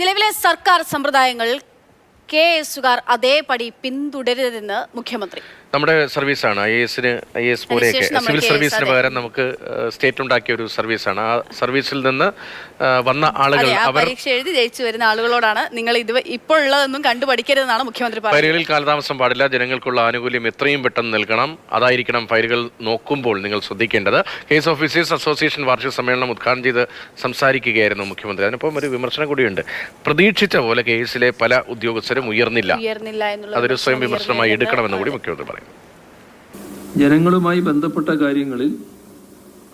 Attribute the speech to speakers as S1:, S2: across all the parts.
S1: നിലവിലെ സർക്കാർ സമ്പ്രദായങ്ങൾ കെ എസുകാർ അതേപടി പിന്തുടരുതെന്ന് മുഖ്യമന്ത്രി.
S2: നമ്മുടെ സർവീസാണ്. ഐ എസിന് ഐ എസ് പോലെയൊക്കെ സിവിൽ സർവീസിന് പകരം നമുക്ക് സ്റ്റേറ്റ് ഉണ്ടാക്കിയ ഒരു സർവീസാണ്. ആ സർവീസിൽ നിന്ന് വന്ന ആളുകൾ അവർ
S1: പരീക്ഷ എഴുതി ജയിച്ചു വരുന്ന ആളുകളോടാണ് നിങ്ങൾ ഇത് ഇപ്പോൾ ഉള്ളതൊന്നും കണ്ടുപഠിക്കരുതെന്നാണ് മുഖ്യമന്ത്രി
S2: ഫയലുകളിൽ കാലതാമസം പാടില്ല. ജനങ്ങൾക്കുള്ള ആനുകൂല്യം എത്രയും പെട്ടെന്ന് നൽകണം. അതായിരിക്കണം ഫയലുകൾ നോക്കുമ്പോൾ നിങ്ങൾ ശ്രദ്ധിക്കേണ്ടത്. കേസ് ഓഫീസേഴ്സ് അസോസിയേഷൻ വാർഷിക സമ്മേളനം ഉദ്ഘാടനം ചെയ്ത് സംസാരിക്കുകയായിരുന്നു മുഖ്യമന്ത്രി. അതിനൊപ്പം ഒരു വിമർശനം കൂടിയുണ്ട്. പ്രതീക്ഷിച്ച പോലെ കേസിലെ പല ഉദ്യോഗസ്ഥരും ഉയർന്നില്ല. അതൊരു സ്വയം വിമർശനമായി എടുക്കണമെന്ന് കൂടി മുഖ്യമന്ത്രി പറയും.
S3: ജനങ്ങളുമായി ബന്ധപ്പെട്ട കാര്യങ്ങളിൽ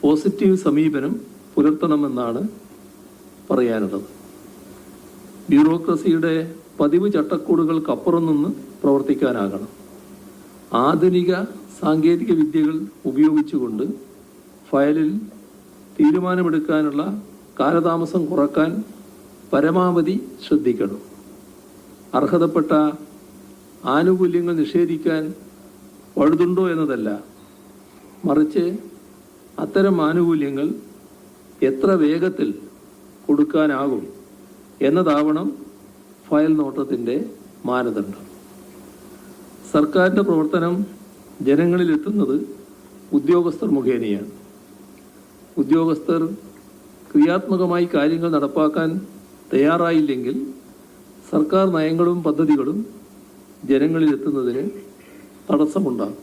S3: പോസിറ്റീവ് സമീപനം പുലർത്തണമെന്നാണ് പറയാനുള്ളത്. ബ്യൂറോക്രസിയുടെ പതിവ് ചട്ടക്കൂടുകൾക്കപ്പുറം നിന്ന് പ്രവർത്തിക്കാനാകണം. ആധുനിക സാങ്കേതിക വിദ്യകൾ ഉപയോഗിച്ചുകൊണ്ട് ഫയലിൽ തീരുമാനമെടുക്കാനുള്ള കാലതാമസം കുറയ്ക്കാൻ പരമാവധി ശ്രദ്ധിക്കണം. അർഹതപ്പെട്ട ആനുകൂല്യങ്ങൾ നിഷേധിക്കാൻ പഴുതുണ്ടോ എന്നതല്ല. മറിച്ച് അത്തരം ആനുകൂല്യങ്ങൾ എത്ര വേഗത്തിൽ കൊടുക്കാനാകും എന്നതാവണം ഫയൽ നോട്ടത്തിന്റെ മാനദണ്ഡം. സർക്കാരിന്റെ പ്രവർത്തനം ജനങ്ങളിലെത്തുന്നത് ഉദ്യോഗസ്ഥർ മുഖേനയാണ്. ഉദ്യോഗസ്ഥർ ക്രിയാത്മകമായി കാര്യങ്ങൾ നടപ്പാക്കാൻ തയ്യാറായില്ലെങ്കിൽ സർക്കാർ നയങ്ങളും പദ്ധതികളും ജനങ്ങളിലെത്തുന്നതിന് തടസ്സമുണ്ടാകും